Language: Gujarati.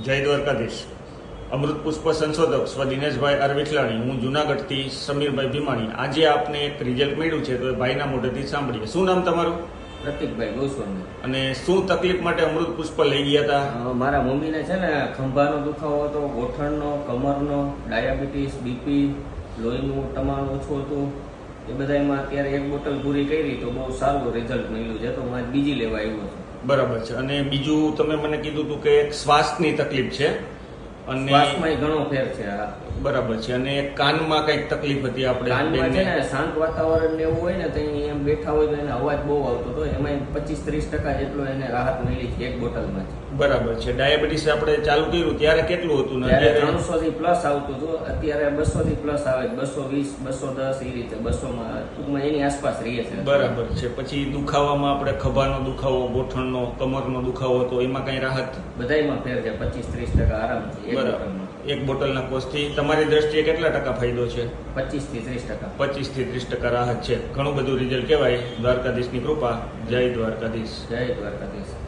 જય દ્વારકાધીશ. અમૃત પુષ્પ સંશોધક સ્વ દિનેશભાઈ આર વિઠલાણી હું જુનાગઢથી સમીરભાઈ ભીમાણી. આજે આપને એક રિઝલ્ટ મળ્યું છે તો એ ભાઈના મોઢેથી સાંભળીએ. શું નામ તમારું? પ્રતિકભાઈ ગોસ્વામી. અને શું તકલીફ માટે અમૃત પુષ્પ લઈ ગયા હતા? મારા મમ્મીને છે ને ખંભાનો દુખાવો હતો ગોઠણનો કમરનો ડાયાબિટીસ બીપી લોહીનું તમામ ઓછું હતું. એ બધામાં અત્યારે એક બોટલ પૂરી કરી તો બહુ સારું રિઝલ્ટ મળ્યું છે તો મારે બીજી લેવા આવ્યો છું. બરાબર છે. અને બીજું તમે મને કીધું હતું કે એક શ્વાસની તકલીફ છે. અને શ્વાસમાં ઘણો ફેર છે બરાબર છે. અને કાનમાં કંઈક તકલીફ હતી આપણે કાનમાં છે ને શાંત વાતાવરણ ને એવું હોય ને ત્યાં એમ બેઠા હોય તો એને અવાજ બહુ આવતો હતો. એમાં પચીસ ત્રીસ ટકા જેટલો એને રાહત મળી છે એક બોટલમાં બરાબર છે. ડાયાબિટીસ આપણે ચાલુ કર્યું. ત્યારે કેટલું હતું ત્યારે ત્રણસો થી પ્લસ આવતું હતું. અત્યારે બસો થી પ્લસ આવે બસો વીસ બસો દસ એ રીતે બસો માં ટૂંકમાં એની આસપાસ રહીએ છે. બરાબર છે. પછી દુખાવામાં આપણે ખભાનો દુખાવો ગોઠણનો કમરનો દુખાવો હતો. એમાં કઈ રાહત? બધાયમાં ફેર છે. પચીસ ત્રીસ ટકા આરામ એક બરાબર. એક બોટલના કોસ્ટથી તમારી દ્રષ્ટિએ કેટલા ટકા ફાયદો છે? પચીસથી ત્રીસ ટકા. પચીસથી ત્રીસ ટકા રાહત છે. ઘણું બધું રિઝલ્ટ કહેવાય. દ્વારકાધીશની કૃપા. જય દ્વારકાધીશ. જય દ્વારકાધીશ.